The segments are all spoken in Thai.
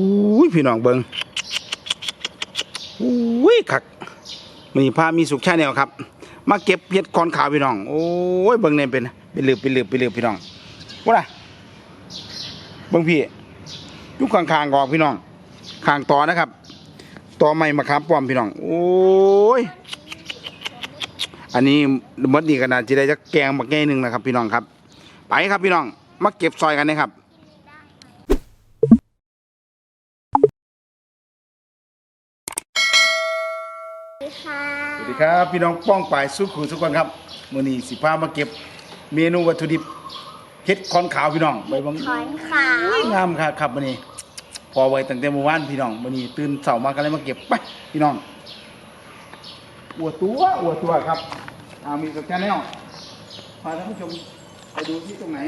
อุ้ยพี่น้องเบิงอุ้ยคักมีพามีสุขชาแนวครับ มาเก็บเห็ดคอนขาวพี่น้อง โอ้ยเบิงเนี่ยเป็นเป็นลืบเป็นลืบเป็นลืบพี่น้องว่าล่ะเบิงพี่ยุคข้างๆกอกพี่น้องข้างต่อนะครับต่อไม้มะขามป้อมพี่น้อง โอ้ยอันนี้มดนี่ขนาดจะได้จะแกงบักแง่หนึ่งนะครับ พี่น้องครับ ไปครับพี่น้องมาเก็บซอยกันนะครับ สวัสดี ค่ะสวัสดีครับพี่น้องป้องปายสุขุทุกคนครับมื้อนี้สิพามาเก็บเมนูวัตถุดิบเห็ดคอนขาวพี่น้องใบบังถอนขาวงามครับครับมื้อนี้พอไว้ตั้งแต่เมื่อวานพี่น้องมื้อนี้ตื่นเช้ามาก็เลยมาเก็บไปพี่น้องอวดตัวอวดตัวครับอามีสักแค่แนวพาท่านผู้ชมไปดูที่ตรงไหน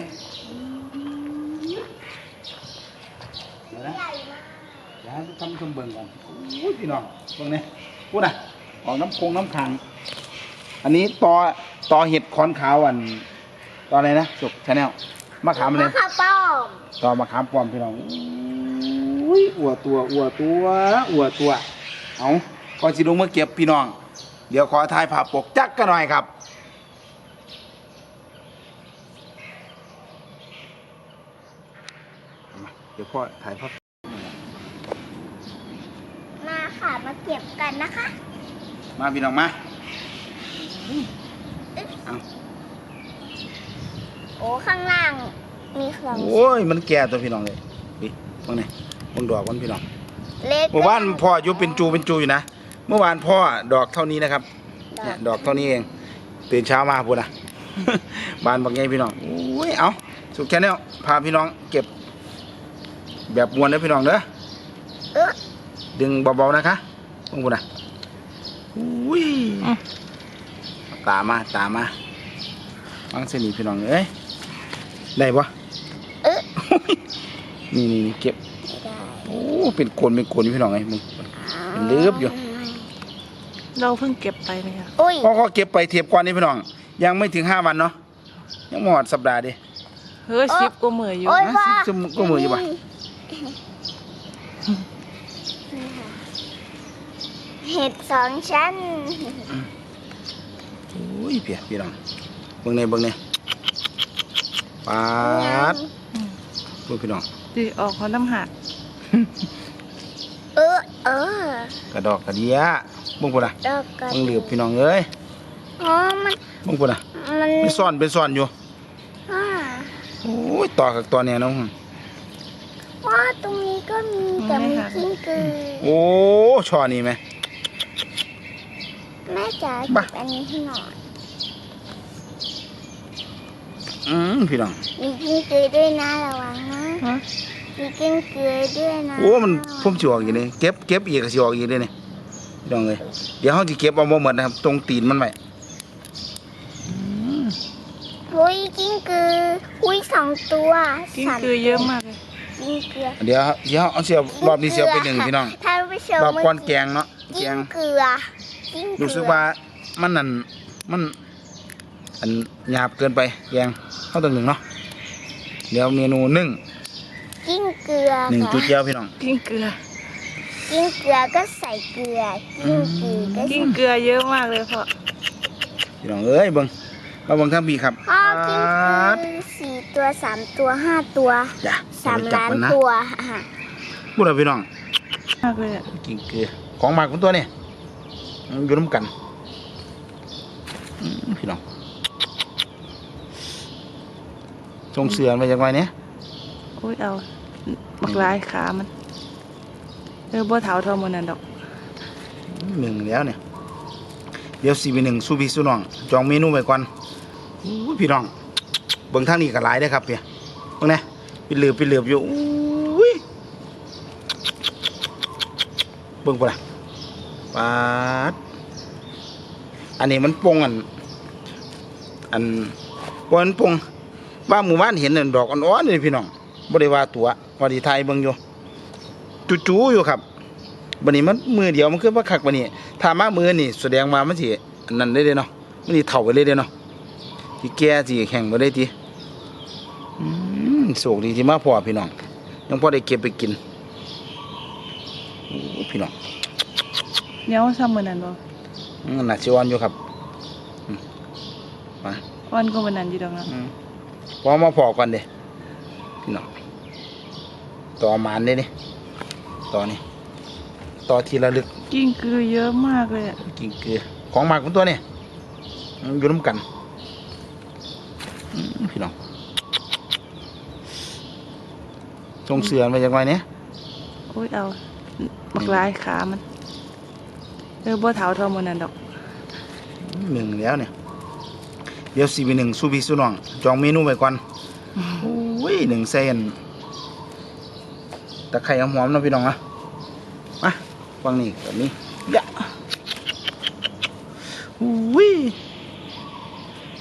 เดี๋ยวนะเดี๋ยวให้ท่านผู้ชมเบิ่งก่อนโอ้ยพี่น้องเบิ่งเนี่ยพูดนะ ออกน้ำคงน้ำขัง อันนี้ตอตอเห็ดคอนขาวอันตออะไรนะสุกชาแนลมะขามเลยมะขามป้อมตอมะขามป้อมพี่น้องอุ้ยอัวตัวอัวตัวอัวตัว เอาก่อนสิลงมาเก็บพี่น้อง เดี๋ยวขอถ่ายภาพปกจักกันหน่อยครับมาเดี๋ยวพ่อถ่ายภาพมาค่ะมาเก็บกันนะคะ มาพี่น้องมาเอาโอ้ข้างล่างมีเครื่องโอ้ยมันแก่ตัวพี่น้องเลยนี่ตรงนี้มึงดอกมันพี่น้องเล็กเมื่อวานพ่ออยู่เป็นจูเป็นจูอยู่นะเมื่อวานพ่อดอกเท่านี้นะครับเนี่ยดอกเท่านี้เองตื่นเช้ามาพูดนะบานบอกไงพี่น้องโอ้ยเอาสุขแค่นี้พาพี่น้องเก็บ แบบมวนนะพี่น้องเด้อเออดึงเบาๆนะคะพวกคุณนะ อุ้ยตามมาตามมาฟังเสนีพี่น้องเอ้ยได้ปะเออนี่นี่นี่เก็บไม่ได้โอ้เป็นคนเป็นคนพี่น้องไงมึงเป็นลืบอยู่เราเพิ่งเก็บไปไหมคะอุ้ยพ่อก็เก็บไปเทียบก่อนนี่พี่น้อง ยังไม่ถึงห้าวันเนาะยังหมดสัปดาห์ดิเฮ้ยชิปก็เหมืออยู่โอ้ยนะว่าสิบชั่วโมงก็มืออยู่ปะนี่ค่ะ เห็ดสองชั้น โอ้ยเพียพี่น้องเบิ่งในเบิ่งในปาดเบิ่งพี่น้องดิออกเขาน้ำหักเออเออกระดอกกระเดียเบิ่งพุ่นน่ะแล้วก็เบิ่งเหลือบพี่น้องเอ้ยอ๋อมันเบิ่งพุ่นน่ะมันเป็นซ่อนเป็นซ่อนอยู่อ่าโอ้ยต่อกับตัวเนี่ยน้องว่าตรงนี้ก็มีแต่มีกิ้งกือโอ้ช่อนี่ไหม แม่จ๋าบ้าเก็บอันนี้ให้หน่อยอืมพี่น้องมีกิ้งกือด้วยนะระวังนะฮะมีกิ้งกือด้วยนะโอ้มันพุ่มสิออกอยู่นี่เก็บเก็บอีกก็สิออกอีกเด้นี่พี่น้องเอ้ยเดี๋ยวเฮาสิเก็บเอาบ่หมดนะครับ ตรงตีนมันไว้หุ้ยกิ้งกือหุ้ยสองตัวกิ้งสามคือตัวเยอะมากเลยกิ้งเกลือเดี๋ยวเดี๋ยวเอาเสียบรอบนี้เสียบไปหนึ่งพี่น้องถ้าไปเชียวรอบก่อนแกงเนาะแกกิ้งงเกลือ กิ้งเกลือรู้สึกว่ามันนั่นมัน อันหยาบเกินไปแกงเข้าตัวหนึ่งเนาะเดี๋ยวเมนูหนึ่งกิ้งเกลือหนึ่งค่ะจุดเดียวพี่น้อง กิ้งเกลือ กิ้งเกลือก็ใส่เกลือ กิ้งกือก็กิ้ใส่งเกลือเยอะมากเลยพ่อพี่น้องเอ้ยเบิ้งมาเบิ้งทั้งปีครับพ่อกิ้งดกือสี่ตัวสามตัวห้าตัวจ้ะสามเดี๋ยวไปจับล้านมันนะตัวอะ พูดเลยพี่น้องมากเลยอะกินเกลือของหมากของตัวนี่มัน อยู่น้ำกันอืมพี่น้องทรงเสือมาจากไหนเนี่ยโอ้ยเอาบักลายขามันเออบ่เถาเทอมันนั่นดอกหนึ่งแล้วเนี่ย เดี๋ยวสี่ไปหนึ่งสู้พี่สู้น้อง จองเมนูไว้ก่อนอู้ยพี่น้องเบิ่งทางนี้ก็หลายได้อครับเพี่ยเบิ่งนะปิดเหลือบปิดเหลือบอยู่อุ้ยเบิ่งปุ่นอะ ปาดอันนี้มันปงอัน อันปนปงว่าหมู่บ้านเห็นนั่นดอกอ่อนๆนี่พี่น้องบ่ได้ว่าตัวว่าดีไทยเบิ่งอยู่จู่ๆอยู่ครับบันนี้มันมือเดียวมันคือว่าคักบันนี้ถ้ามามือนี่แสดงว่ามันสิอันนั้นได้เด้เนาะมันสิเฒ่าไปเลยเด้เนาะที่แก่สิแข็งบ่ได้ติอืมโชคดีที่มาพ่อพี่น้องยังพอได้เก็บไปกินโอ้พี่น้อง เหนียวซ้ำมื้อนั้นบ่อืมน่าสิอ่อนอยู่ครับอืมมาวันก็วันนั้นอยู่ดอกเนาะอืมพอมาพอก่อนเด้พี่น้องต่อหมานเด้นี่ต่อนี่ต่อทีละลึกกิ้งกือเยอะมากเลยอะกินเกลือของหมากของตัวนี่มันอยู่น้ำกันอืมพี่น้องทรงเสือมาจากไหนเนี่ย โอ้ยเอาบักหลายขามัน เออบ่เฒ่าเท่ามื้อนั้นดอกหนึ่งแล้วเนี่ย เดี๋ยวสี่ไปหนึ่งสู้พี่สู้น้อง จองเมนูไว้ก่อนโอ้ยหนึ่งเซนตะไคร้หอมๆเนาะพี่น้องนะมาฟังนี่แบบนี้ยะอุ้ย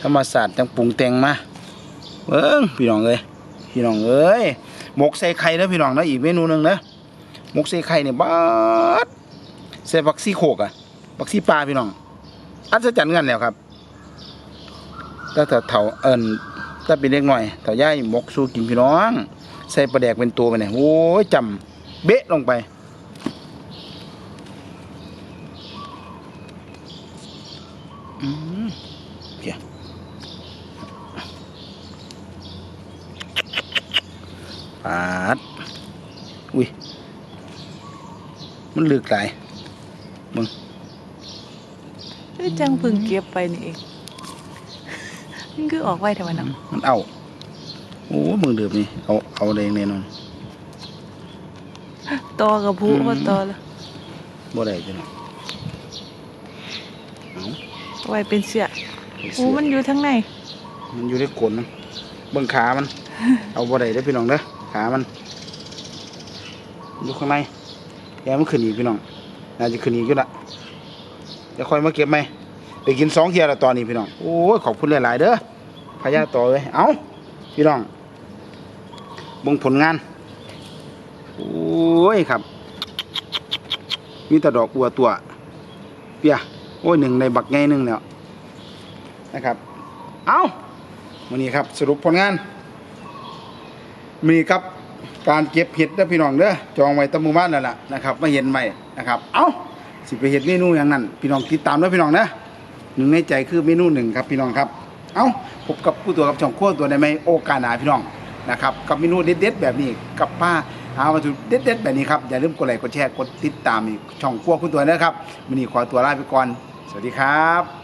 ธรรมศาสตร์จังปรุงแต่งมาเบิ้งพี่น้องเอ้ยพี่น้องเอ้ยหมกใส่ไข่นะพี่น้องนะอีกเมนูหนึ่งนะหมกใส่ไข่เนี่ยบ้าด ใส่บักซี่โขกอะบักซี่ปลาพี่น้อง อัศจรรย์กันแล้วครับถ้าเถาเถาเอิญถ้าเป็นเล็กหน่อยเถาย่ายหมกสู้กินพี่น้อง ใส่ปลาแดกเป็นตัวไปเนี่ยโอ้ยจำเบะลงไปอืมเดี๋ยปาดอุ้ยมันลึกหลาย เอ้ยจังเพิ่งเก็บไปนี่เองมันคือออกไว้แต่ว่าเนาะมันเอาโอ้มึงเดือบนี่เอาเอาแดงแน่นอนตอกับผู้อืมก็ตอละบ่ได้จ้ะเนาะเอาเอาไว้เป็นเสื้อไปโอ้เสือมันอยู่ทั้งในมันอยู่ในกลนมันเบิ่งขามัน เอาบ่ได้เด้อพี่น้องเด้อขามันอยู่ข้างในแกมันขึ้นอีกพี่น้อง น่าจะขึ้นอีกอยู่ละเดี๋ยวค่อยมาเก็บไหมไปกินสองเทียวและตอนนี้พี่น้องโอ้ยขอบคุณหลาย ๆ เด้อพญาต่อเลยเอาพี่น้องบ่งผลงานโอ้ยครับ มีแต่ดอกบัวตัว เปียโอ้ยหนึ่งในบักไงหนึ่งแล้วนะครับ เอาวันนี้ครับสรุปผลงานมีครับ การเก็บเห็ดนะพี่น้องเด้อจองไว้ตะมูบ้านแล้วล่ะนะครับมาเห็นใหม่นะครับ เอาสิไปเห็ดเมนูอย่างนั้นพี่น้องติดตามด้วยพี่น้องนะหนึ่งในใจคือเมนูหนึ่งครับพี่น้องครับ เอาพบกับผู้ตัวกับช่องขั้วตัวในไม่โอกาสหนาพี่น้องนะครับกับเมนูเด็ดๆแบบนี้กับป้าหาวัตถุเด็ดๆแบบนี้ครับอย่าลืมกดไลค์กดแชร์กดติดตามอีกช่องขั้วผู้ตัวนะครับวันนี้ขอตัวลาไปก่อนสวัสดีครับ